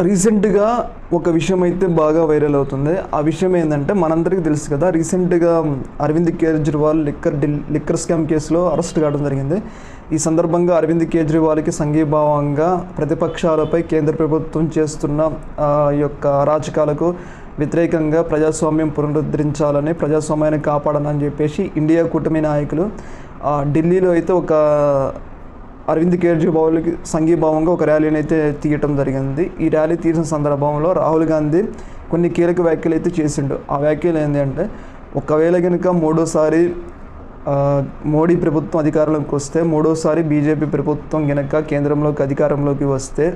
రీసెంట్గా ఒక విషయం అయితే బాగా వైరల్ అవుతుంది. ఆ విషయం ఏంటంటే మనందరికీ తెలుసు కదా రీసెంట్గా Arvind Kejriwal liquor deal liquor scam కేసులో అరెస్ట్ కావడం జరిగింది. ఈ సందర్భంగా అరవింద్ కేజ్రీవాల్కి సంఘీభావంగా ప్రతిపక్షాలపై కేంద్ర ప్రభుత్వం చేస్తున్న ఆ, యొక్క అరాచకాలకు వ్యతిరేకంగా ప్రజాస్వామ్యం పునరుద్ధరించాలని ప్రజాస్వామ్యాన్ని కాపాడాలని చెప్పేసి ఇండియా కూటమి నాయకులు ఢిల్లీలో అయితే ఒక అరవింద్ కేజ్రీవాల్కి సంఘీభావంగా ఒక ర్యాలీని అయితే తీయటం జరిగింది. ఈ ర్యాలీ తీసిన సందర్భంలో రాహుల్ గాంధీ కొన్ని కీలక వ్యాఖ్యలు అయితే చేసిండు. ఆ వ్యాఖ్యలు ఏంటంటే ఒకవేళ కనుక మూడోసారి మోడీ ప్రభుత్వం అధికారంలోకి వస్తే మూడోసారి బీజేపీ ప్రభుత్వం కనుక కేంద్రంలోకి అధికారంలోకి వస్తే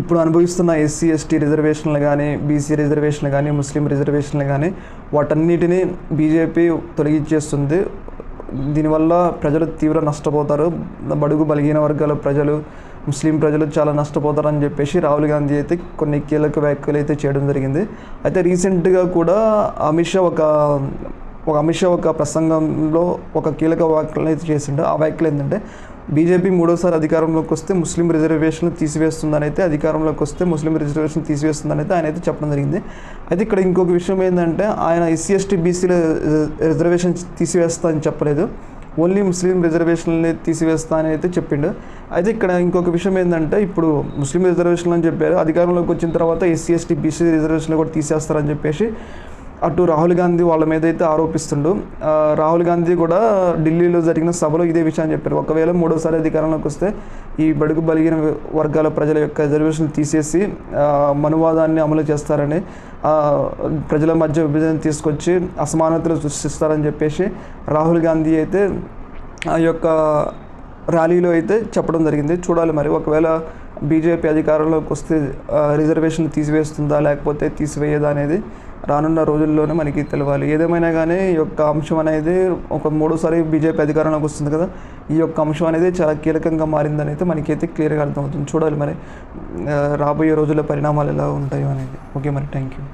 ఇప్పుడు అనుభవిస్తున్న ఎస్సీ ఎస్టీ రిజర్వేషన్లు కానీ బీసీ రిజర్వేషన్లు కానీ ముస్లిం రిజర్వేషన్లు కానీ వాటన్నిటినీ బీజేపీ తొలగించేస్తుంది. దీనివల్ల ప్రజలు తీవ్ర నష్టపోతారు. బడుగు బలిగిన వర్గాల ప్రజలు ముస్లిం ప్రజలు చాలా నష్టపోతారని చెప్పేసి రాహుల్ గాంధీ అయితే కొన్ని కీలక వ్యాఖ్యలు అయితే చేయడం జరిగింది. అయితే రీసెంట్గా కూడా అమిత్ షా ఒక ఒక అమిత్ షా ఒక ప్రసంగంలో ఒక కీలక వ్యాఖ్యలు అయితే చేసిండు. ఆ వ్యాఖ్యలు ఏంటంటే బీజేపీ మూడోసారి అధికారంలోకి వస్తే ముస్లిం రిజర్వేషన్లు తీసివేస్తుందని అయితే అధికారంలోకి వస్తే ముస్లిం రిజర్వేషన్ తీసివేస్తుందని అయితే ఆయన అయితే చెప్పడం జరిగింది. అయితే ఇక్కడ ఇంకొక విషయం ఏంటంటే ఆయన ఎస్సీ ఎస్టీ బీసీల రిజర్వేషన్ తీసివేస్తా అని చెప్పలేదు. ఓన్లీ ముస్లిం రిజర్వేషన్లని తీసివేస్తా అని అయితే చెప్పిండు. అయితే ఇక్కడ ఇంకొక విషయం ఏంటంటే ఇప్పుడు ముస్లిం రిజర్వేషన్లు అని చెప్పారు. అధికారంలోకి వచ్చిన తర్వాత ఎస్సీ ఎస్టీ బీసీ రిజర్వేషన్లు కూడా తీసేస్తారని చెప్పేసి అటు రాహుల్ గాంధీ వాళ్ళ మీద అయితే ఆరోపిస్తుండు రాహుల్ గాంధీ కూడా ఢిల్లీలో జరిగిన సభలో ఇదే విషయాన్ని చెప్పారు. ఒకవేళ మూడోసారి అధికారంలోకి వస్తే ఈ బడుగు బలిగిన వర్గాల ప్రజల యొక్క రిజర్వేషన్ తీసేసి మనువాదాన్ని అమలు చేస్తారని ప్రజల మధ్య విభజన తీసుకొచ్చి అసమానతలు సృష్టిస్తారని చెప్పేసి రాహుల్ గాంధీ అయితే ఆ యొక్క ర్యాలీలో అయితే చెప్పడం జరిగింది. చూడాలి మరి. ఒకవేళ బీజేపీ అధికారంలోకి వస్తే రిజర్వేషన్ తీసివేస్తుందా లేకపోతే తీసివేయదా అనేది రానున్న రోజుల్లోనే మనకి తెలవాలి. ఏదేమైనా కానీ ఈ యొక్క అంశం అనేది ఒక మూడోసారి బీజేపీ అధికారంలోకి వస్తుంది కదా ఈ యొక్క అంశం అనేది చాలా కీలకంగా మారిందని అయితే మనకైతే క్లియర్గా అర్థమవుతుంది. చూడాలి మరి రాబోయే రోజుల్లో పరిణామాలు ఎలా ఉంటాయో అనేది. ఓకే మరి థ్యాంక్ యూ.